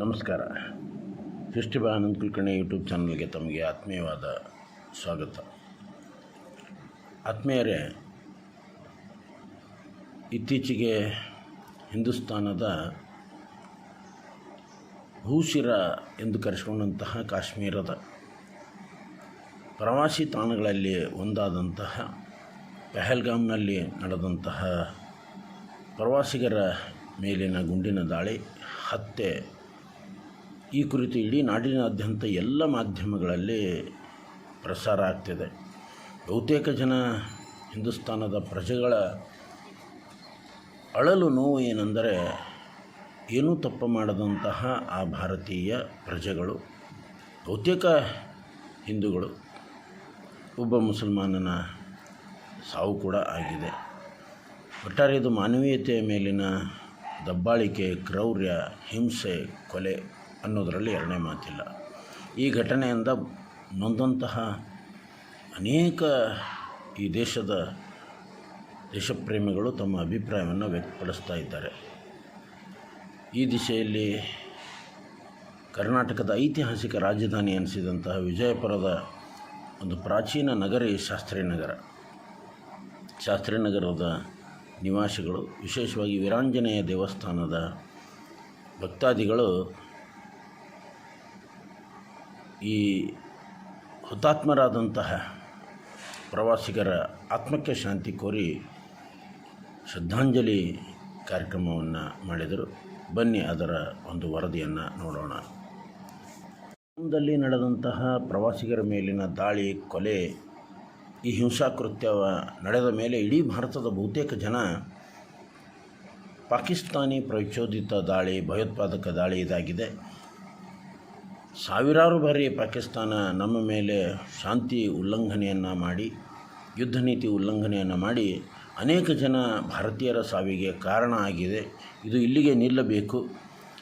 ನಮಸ್ಕಾರ. ಸೃಷ್ಟಿಬ ಆನಂದ್ ಕುಲಕರ್ಣಿ ಯೂಟ್ಯೂಬ್ ಚಾನಲ್ಗೆ ತಮಗೆ ಆತ್ಮೀಯವಾದ ಸ್ವಾಗತ. ಆತ್ಮೀಯರೇ, ಇತ್ತೀಚೆಗೆ ಹಿಂದೂಸ್ತಾನದ ಹೂಶಿರ ಎಂದು ಕರೆಸಿಕೊಂಡಂತಹ ಕಾಶ್ಮೀರದ ಪ್ರವಾಸಿ ತಾಣಗಳಲ್ಲಿ ಒಂದಾದಂತಹ ಪೆಹಲ್ಗಾಮ್ನಲ್ಲಿ ನಡೆದಂತಹ ಪ್ರವಾಸಿಗರ ಮೇಲಿನ ಗುಂಡಿನ ದಾಳಿ, ಹತ್ಯೆ ಈ ಕುರಿತು ಇಡೀ ನಾಡಿನಾದ್ಯಂತ ಎಲ್ಲ ಮಾಧ್ಯಮಗಳಲ್ಲಿ ಪ್ರಸಾರ ಆಗ್ತಿದೆ. ಬಹುತೇಕ ಜನ ಹಿಂದೂಸ್ತಾನದ ಪ್ರಜೆಗಳ ಅಳಲು ನೋವು ಏನೆಂದರೆ ಏನೂ ತಪ್ಪು ಮಾಡದಂತಹ ಆ ಭಾರತೀಯ ಪ್ರಜೆಗಳು, ಬಹುತೇಕ ಹಿಂದೂಗಳು. ಒಬ್ಬ ಮುಸಲ್ಮಾನನ ಸಾವು ಕೂಡ ಆಗಿದೆ. ಒಟ್ಟಾರೆ ಇದು ಮಾನವೀಯತೆಯ ಮೇಲಿನ ದಬ್ಬಾಳಿಕೆ, ಕ್ರೌರ್ಯ, ಹಿಂಸೆ, ಕೊಲೆ ಅನ್ನೋದರಲ್ಲಿ ಎರಡನೇ ಮಾತಿಲ್ಲ. ಈ ಘಟನೆಯಿಂದ ನೊಂದಂತಹ ಅನೇಕ ಈ ದೇಶದ ದೇಶಪ್ರೇಮಿಗಳು ತಮ್ಮ ಅಭಿಪ್ರಾಯವನ್ನು ವ್ಯಕ್ತಪಡಿಸ್ತಾ ಇದ್ದಾರೆ. ಈ ದಿಶೆಯಲ್ಲಿ ಕರ್ನಾಟಕದ ಐತಿಹಾಸಿಕ ರಾಜಧಾನಿ ಅನಿಸಿದಂತಹ ವಿಜಯಪುರದ ಒಂದು ಪ್ರಾಚೀನ ನಗರ ಈ ಶಾಸ್ತ್ರೀನಗರ ಶಾಸ್ತ್ರೀನಗರದ ನಿವಾಸಿಗಳು, ವಿಶೇಷವಾಗಿ ವೀರಾಂಜನೇಯ ದೇವಸ್ಥಾನದ ಭಕ್ತಾದಿಗಳು ಈ ಹುತಾತ್ಮರಾದಂತಹ ಪ್ರವಾಸಿಗರ ಆತ್ಮಕ್ಕೆ ಶಾಂತಿ ಕೋರಿ ಶ್ರದ್ಧಾಂಜಲಿ ಕಾರ್ಯಕ್ರಮವನ್ನು ಮಾಡಿದರು. ಬನ್ನಿ ಅದರ ಒಂದು ವರದಿಯನ್ನು ನೋಡೋಣ. ದಲ್ಲಿ ನಡೆದಂತಹ ಪ್ರವಾಸಿಗರ ಮೇಲಿನ ದಾಳಿ, ಕೊಲೆ, ಈ ಹಿಂಸಾಕೃತ್ಯವ ನಡೆದ ಮೇಲೆ ಇಡೀ ಭಾರತದ ಬಹುತೇಕ ಜನ ಪಾಕಿಸ್ತಾನಿ ಪ್ರಚೋದಿತ ದಾಳಿ, ಭಯೋತ್ಪಾದಕ ದಾಳಿ ಇದಾಗಿದೆ. ಸಾವಿರಾರು ಬಾರಿ ಪಾಕಿಸ್ತಾನ ನಮ್ಮ ಮೇಲೆ ಶಾಂತಿ ಉಲ್ಲಂಘನೆಯನ್ನು ಮಾಡಿ, ಯುದ್ಧ ನೀತಿ ಉಲ್ಲಂಘನೆಯನ್ನು ಮಾಡಿ ಅನೇಕ ಜನ ಭಾರತೀಯರ ಸಾವಿಗೆ ಕಾರಣ ಆಗಿದೆ. ಇದು ಇಲ್ಲಿಗೆ ನಿಲ್ಲಬೇಕು.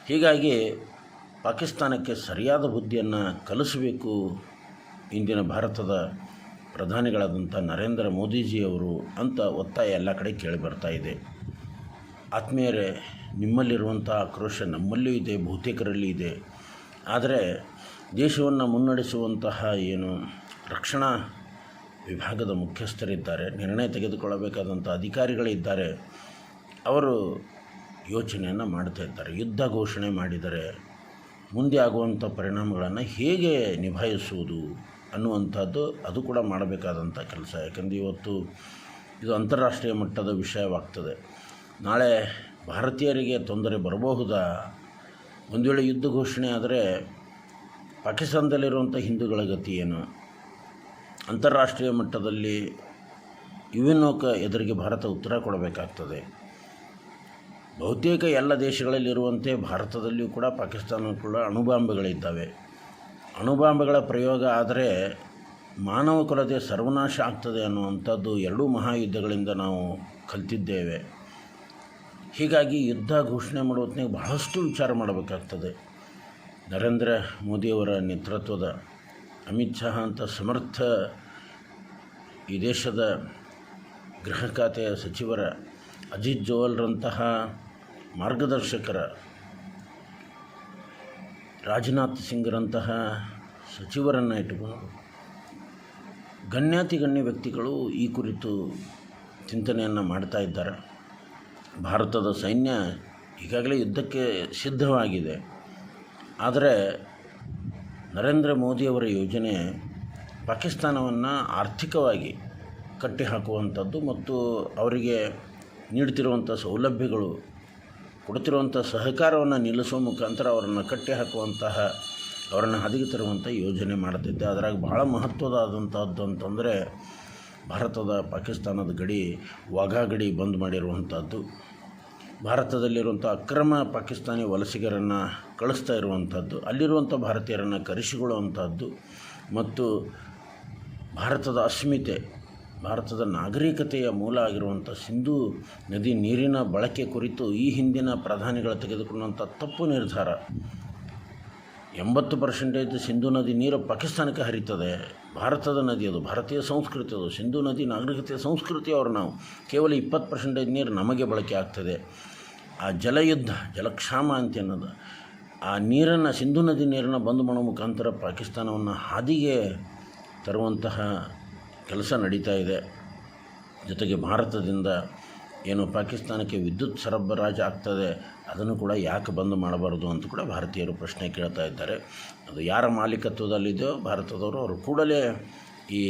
ಹೀಗಾಗಿ ಪಾಕಿಸ್ತಾನಕ್ಕೆ ಸರಿಯಾದ ಬುದ್ಧಿಯನ್ನು ಕಲಿಸಬೇಕು ಇಂದಿನ ಭಾರತದ ಪ್ರಧಾನಿಗಳಾದಂಥ ನರೇಂದ್ರ ಮೋದಿಜಿಯವರು ಅಂತ ಒತ್ತಾಯ ಎಲ್ಲ ಕಡೆ ಕೇಳಿ ಬರ್ತಾ ಇದೆ. ಆತ್ಮೀಯರೇ ನಿಮ್ಮಲ್ಲಿರುವಂಥ ಆಕ್ರೋಶ ನಮ್ಮಲ್ಲೂ ಇದೆ, ಬಹುತೇಕರಲ್ಲಿ ಇದೆ. ಆದರೆ ದೇಶವನ್ನು ಮುನ್ನಡೆಸುವಂತಹ ಏನು ರಕ್ಷಣಾ ವಿಭಾಗದ ಮುಖ್ಯಸ್ಥರಿದ್ದಾರೆ, ನಿರ್ಣಯ ತೆಗೆದುಕೊಳ್ಳಬೇಕಾದಂಥ ಅಧಿಕಾರಿಗಳಿದ್ದಾರೆ, ಅವರು ಯೋಚನೆಯನ್ನು ಮಾಡ್ತಾ ಇದ್ದಾರೆ, ಯುದ್ಧ ಘೋಷಣೆ ಮಾಡಿದರೆ ಮುಂದೆ ಆಗುವಂಥ ಪರಿಣಾಮಗಳನ್ನು ಹೇಗೆ ನಿಭಾಯಿಸುವುದು ಅನ್ನುವಂಥದ್ದು ಅದು ಕೂಡ ಮಾಡಬೇಕಾದಂಥ ಕೆಲಸ. ಯಾಕಂದರೆ ಇವತ್ತು ಇದು ಅಂತಾರಾಷ್ಟ್ರೀಯ ಮಟ್ಟದ ವಿಷಯವಾಗ್ತದೆ. ನಾಳೆ ಭಾರತೀಯರಿಗೆ ತೊಂದರೆ ಬರಬಹುದಾ? ಒಂದು ವೇಳೆ ಯುದ್ಧ ಘೋಷಣೆ ಆದರೆ ಪಾಕಿಸ್ತಾನದಲ್ಲಿರುವಂಥ ಹಿಂದೂಗಳ ಗತಿ ಏನು? ಅಂತಾರಾಷ್ಟ್ರೀಯ ಮಟ್ಟದಲ್ಲಿ ಯುವಿನೋಕ ಎದುರಿಗೆ ಭಾರತ ಉತ್ತರ ಕೊಡಬೇಕಾಗ್ತದೆ. ಬಹುತೇಕ ಎಲ್ಲ ದೇಶಗಳಲ್ಲಿರುವಂತೆ ಭಾರತದಲ್ಲಿಯೂ ಕೂಡ ಪಾಕಿಸ್ತಾನ ಕೂಡ ಅಣುಬಾಂಬೆಗಳಿದ್ದಾವೆ. ಅಣುಬಾಂಬೆಗಳ ಪ್ರಯೋಗ ಆದರೆ ಮಾನವ ಕುಲತೆ ಸರ್ವನಾಶ ಆಗ್ತದೆ ಅನ್ನುವಂಥದ್ದು ಎರಡೂ ಮಹಾಯುದ್ಧಗಳಿಂದ ನಾವು ಕಲ್ತಿದ್ದೇವೆ. ಹೀಗಾಗಿ ಯುದ್ಧ ಘೋಷಣೆ ಮಾಡುವತ್ನಾಗ ಬಹಳಷ್ಟು ವಿಚಾರ ಮಾಡಬೇಕಾಗ್ತದೆ. ನರೇಂದ್ರ ಮೋದಿಯವರ ನೇತೃತ್ವದ ಅಮಿತ್ ಶಾ ಅಂತ ಸಮರ್ಥ ಈ ದೇಶದ ಗೃಹ ಖಾತೆಯ ಸಚಿವರ ಅಜಿತ್ ಜೋವಲ್ರಂತಹ ಮಾರ್ಗದರ್ಶಕರ, ರಾಜನಾಥ್ ಸಿಂಗ್ರಂತಹ ಸಚಿವರನ್ನು ಇಟ್ಟುಕೊಂಡು ಗಣ್ಯಾತಿ ಗಣ್ಯ ವ್ಯಕ್ತಿಗಳು ಈ ಕುರಿತು ಚಿಂತನೆಯನ್ನು ಮಾಡ್ತಾ ಇದ್ದಾರೆ. ಭಾರತದ ಸೈನ್ಯ ಈಗಾಗಲೇ ಯುದ್ಧಕ್ಕೆ ಸಿದ್ಧವಾಗಿದೆ. ಆದರೆ ನರೇಂದ್ರ ಮೋದಿಯವರ ಯೋಜನೆ ಪಾಕಿಸ್ತಾನವನ್ನು ಆರ್ಥಿಕವಾಗಿ ಕಟ್ಟಿ ಹಾಕುವಂಥದ್ದು ಮತ್ತು ಅವರಿಗೆ ನೀಡ್ತಿರುವಂಥ ಸೌಲಭ್ಯಗಳು, ಕೊಡ್ತಿರುವಂಥ ಸಹಕಾರವನ್ನು ನಿಲ್ಲಿಸುವ ಮುಖಾಂತರ ಅವರನ್ನು ಕಟ್ಟಿ ಹಾಕುವಂತಹ ಅವರನ್ನು ಹದಗಿ ತರುವಂಥ ಯೋಜನೆ ಮಾಡ್ತಿದ್ದೆ. ಅದರಾಗ ಭಾಳ ಮಹತ್ವದಾದಂಥದ್ದು ಅಂತಂದರೆ ಭಾರತದ ಪಾಕಿಸ್ತಾನದ ಗಡಿ, ವಾಘಾ ಗಡಿ ಬಂದ್ ಮಾಡಿರುವಂಥದ್ದು. ಭಾರತದಲ್ಲಿರುವಂಥ ಅಕ್ರಮ ಪಾಕಿಸ್ತಾನಿ ವಲಸಿಗರನ್ನು ಕಳಿಸ್ತಾ ಇರುವಂಥದ್ದು, ಅಲ್ಲಿರುವಂಥ ಭಾರತೀಯರನ್ನು ಕರೆಸಿಕೊಳ್ಳುವಂಥದ್ದು ಮತ್ತು ಭಾರತದ ಅಸ್ಮಿತೆ, ಭಾರತದ ನಾಗರಿಕತೆಯ ಮೂಲ ಆಗಿರುವಂಥ ಸಿಂಧೂ ನದಿ ನೀರಿನ ಬಳಕೆ ಕುರಿತು ಈ ಹಿಂದಿನ ಪ್ರಧಾನಿಗಳು ತೆಗೆದುಕೊಂಡಂಥ ತಪ್ಪು ನಿರ್ಧಾರ ಎಂಬತ್ತು ಪರ್ಸೆಂಟೇಜ್ ಸಿಂಧೂ ನದಿ ನೀರು ಪಾಕಿಸ್ತಾನಕ್ಕೆ ಹರಿತದೆ. ಭಾರತದ ನದಿ ಅದು, ಭಾರತೀಯ ಸಂಸ್ಕೃತಿ ಅದು. ಸಿಂಧೂ ನದಿ ನಾಗರಿಕತೆಯ ಸಂಸ್ಕೃತಿ ಅವರು ನಾವು. ಕೇವಲ ಇಪ್ಪತ್ತು ಪರ್ಸೆಂಟೇಜ್ ನೀರು ನಮಗೆ ಬಳಕೆ ಆಗ್ತದೆ. ಆ ಜಲಯುದ್ಧ, ಜಲಕ್ಷಾಮ ಅಂತ ಅನ್ನೋದು ಆ ನೀರನ್ನು, ಸಿಂಧು ನದಿ ನೀರನ್ನು ಬಂದ್ ಮಾಡೋ ಮುಖಾಂತರ ಪಾಕಿಸ್ತಾನವನ್ನು ಹಾದಿಗೆ ತರುವಂತಹ ಕೆಲಸ ನಡೀತಾ ಇದೆ. ಜೊತೆಗೆ ಭಾರತದಿಂದ ಏನು ಪಾಕಿಸ್ತಾನಕ್ಕೆ ವಿದ್ಯುತ್ ಸರಬರಾಜು ಆಗ್ತದೆ, ಅದನ್ನು ಕೂಡ ಯಾಕೆ ಬಂದ್ ಮಾಡಬಾರ್ದು ಅಂತ ಕೂಡ ಭಾರತೀಯರು ಪ್ರಶ್ನೆ ಕೇಳ್ತಾ ಇದ್ದಾರೆ. ಅದು ಯಾರ ಮಾಲೀಕತ್ವದಲ್ಲಿದೆಯೋ ಭಾರತದವರು, ಅವರು ಕೂಡಲೇ ಈ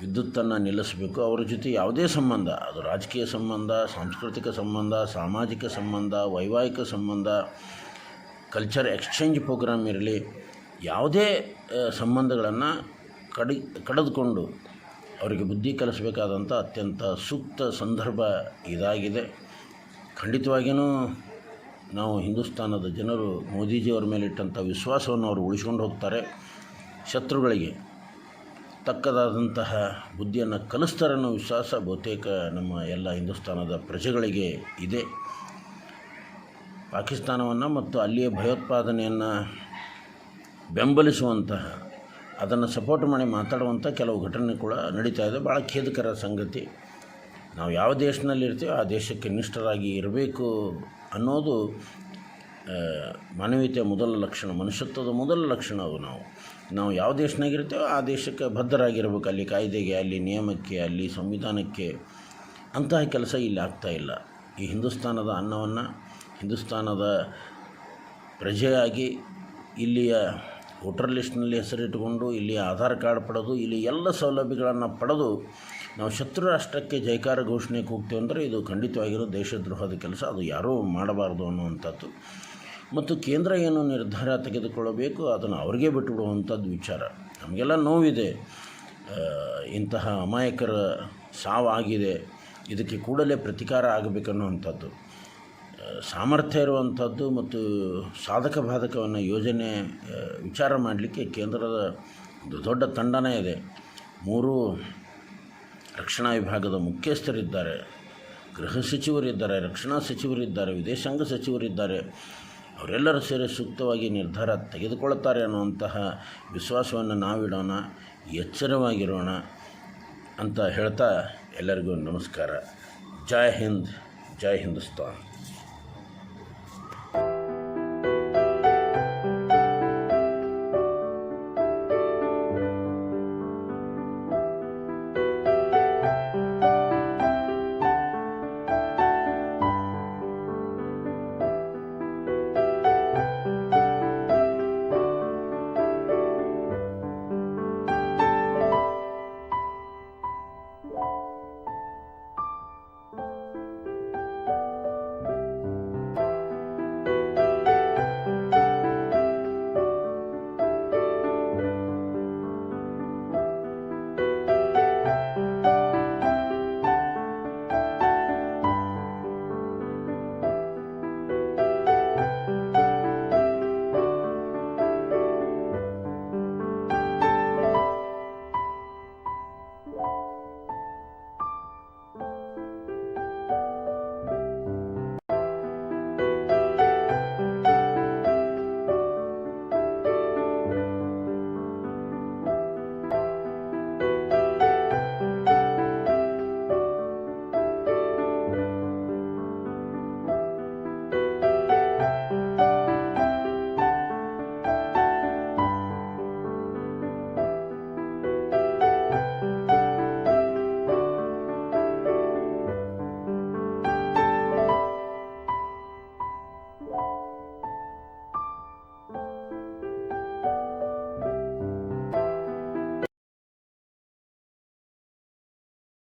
ವಿದ್ಯುತ್ತನ್ನು ನಿಲ್ಲಿಸಬೇಕು. ಅವರ ಜೊತೆ ಯಾವುದೇ ಸಂಬಂಧ, ಅದು ರಾಜಕೀಯ ಸಂಬಂಧ, ಸಾಂಸ್ಕೃತಿಕ ಸಂಬಂಧ, ಸಾಮಾಜಿಕ ಸಂಬಂಧ, ವೈವಾಹಿಕ ಸಂಬಂಧ ಕಲ್ಚರ್ ಎಕ್ಸ್ಚೇಂಜ್ ಪ್ರೋಗ್ರಾಮ್ ಇರಲಿ, ಯಾವುದೇ ಸಂಬಂಧಗಳನ್ನು ಕಡಿ, ಕಡಿದುಕೊಂಡು ಅವರಿಗೆ ಬುದ್ಧಿ ಕಲಿಸಬೇಕಾದಂಥ ಅತ್ಯಂತ ಸೂಕ್ತ ಸಂದರ್ಭ ಇದಾಗಿದೆ. ಖಂಡಿತವಾಗಿಯೂ ನಾವು ಹಿಂದೂಸ್ತಾನದ ಜನರು ಮೋದಿಜಿಯವರ ಮೇಲಿಟ್ಟಂಥ ವಿಶ್ವಾಸವನ್ನು ಅವರು ಉಳಿಸ್ಕೊಂಡು ಹೋಗ್ತಾರೆ. ಶತ್ರುಗಳಿಗೆ ತಕ್ಕದಾದಂತಹ ಬುದ್ಧಿಯನ್ನು ಕಲಿಸ್ತಾರೆ ವಿಶ್ವಾಸ ಬಹುತೇಕ ನಮ್ಮ ಎಲ್ಲ ಹಿಂದೂಸ್ತಾನದ ಪ್ರಜೆಗಳಿಗೆ ಇದೆ. ಪಾಕಿಸ್ತಾನವನ್ನು ಮತ್ತು ಅಲ್ಲಿಯ ಭಯೋತ್ಪಾದನೆಯನ್ನು ಬೆಂಬಲಿಸುವಂತಹ ಅದನ್ನು ಸಪೋರ್ಟ್ ಮಾಡಿ ಮಾತಾಡುವಂಥ ಕೆಲವು ಘಟನೆ ಕೂಡ ನಡೀತಾ ಇದೆ. ಭಾಳ ಖೇದಕರ ಸಂಗತಿ. ನಾವು ಯಾವ ದೇಶದಲ್ಲಿ ಇರ್ತೀವೋ ಆ ದೇಶಕ್ಕೆ ನಿಷ್ಠರಾಗಿ ಇರಬೇಕು ಅನ್ನೋದು ಮಾನವೀಯತೆಯ ಮೊದಲ ಲಕ್ಷಣ, ಮನುಷ್ಯತ್ವದ ಮೊದಲ ಲಕ್ಷಣ ಅವು ನಾವು. ನಾವು ಯಾವ ದೇಶನಾಗಿರ್ತೀವೋ ಆ ದೇಶಕ್ಕೆ ಬದ್ಧರಾಗಿರ್ಬೇಕು. ಅಲ್ಲಿ ಕಾಯ್ದೆಗೆ, ಅಲ್ಲಿ ನಿಯಮಕ್ಕೆ, ಅಲ್ಲಿ ಸಂವಿಧಾನಕ್ಕೆ ಅಂತಹ ಕೆಲಸ ಇಲ್ಲಿ ಆಗ್ತಾ ಇಲ್ಲ. ಈ ಹಿಂದೂಸ್ತಾನದ ಅನ್ನವನ್ನು, ಹಿಂದೂಸ್ತಾನದ ಪ್ರಜೆಯಾಗಿ ಇಲ್ಲಿಯ ವೋಟರ್ ಲಿಸ್ಟ್ನಲ್ಲಿ ಹೆಸರಿಟ್ಟುಕೊಂಡು ಇಲ್ಲಿ ಆಧಾರ್ ಕಾರ್ಡ್ ಪಡೆದು ಇಲ್ಲಿ ಎಲ್ಲ ಸೌಲಭ್ಯಗಳನ್ನು ಪಡೆದು ನಾವು ಶತ್ರು ರಾಷ್ಟ್ರಕ್ಕೆ ಜೈಕಾರ ಘೋಷಣೆ ಕೂಗ್ತೇವೆ ಅಂದರೆ ಇದು ಖಂಡಿತವಾಗಿರೋ ದೇಶದ್ರೋಹದ ಕೆಲಸ. ಅದು ಯಾರೂ ಮಾಡಬಾರ್ದು ಅನ್ನುವಂಥದ್ದು. ಮತ್ತು ಕೇಂದ್ರ ಏನು ನಿರ್ಧಾರ ತೆಗೆದುಕೊಳ್ಳಬೇಕು, ಅದನ್ನು ಅವ್ರಿಗೆ ಬಿಟ್ಟುಬಿಡುವಂಥದ್ದು ವಿಚಾರ. ನಮಗೆಲ್ಲ ನೋವಿದೆ. ಇಂತಹ ಅಮಾಯಕರ ಸಾವಾಗಿದೆ. ಇದಕ್ಕೆ ಕೂಡಲೇ ಪ್ರತಿಕಾರ ಆಗಬೇಕನ್ನುವಂಥದ್ದು. ಸಾಮರ್ಥ್ಯ ಇರುವಂಥದ್ದು ಮತ್ತು ಸಾಧಕ ಬಾಧಕವನ್ನು ಯೋಜನೆ ವಿಚಾರ ಮಾಡಲಿಕ್ಕೆ ಕೇಂದ್ರದ ಒಂದು ದೊಡ್ಡ ತಂಡನೇ ಇದೆ. ಮೂರು ರಕ್ಷಣಾ ವಿಭಾಗದ ಮುಖ್ಯಸ್ಥರಿದ್ದಾರೆ. ಗೃಹ ಸಚಿವರಿದ್ದಾರೆ, ರಕ್ಷಣಾ ಸಚಿವರಿದ್ದಾರೆ, ವಿದೇಶಾಂಗ ಸಚಿವರಿದ್ದಾರೆ. ಅವರೆಲ್ಲರೂ ಸೇರಿ ಸೂಕ್ತವಾಗಿ ನಿರ್ಧಾರ ತೆಗೆದುಕೊಳ್ಳುತ್ತಾರೆ ಅನ್ನುವಂತಹ ವಿಶ್ವಾಸವನ್ನು ನಾವಿಡೋಣ, ಎಚ್ಚರವಾಗಿರೋಣ ಅಂತ ಹೇಳ್ತಾ ಎಲ್ಲರಿಗೂ ನಮಸ್ಕಾರ. ಜೈ ಹಿಂದ್, ಜೈ ಹಿಂದೂಸ್ತಾನ್.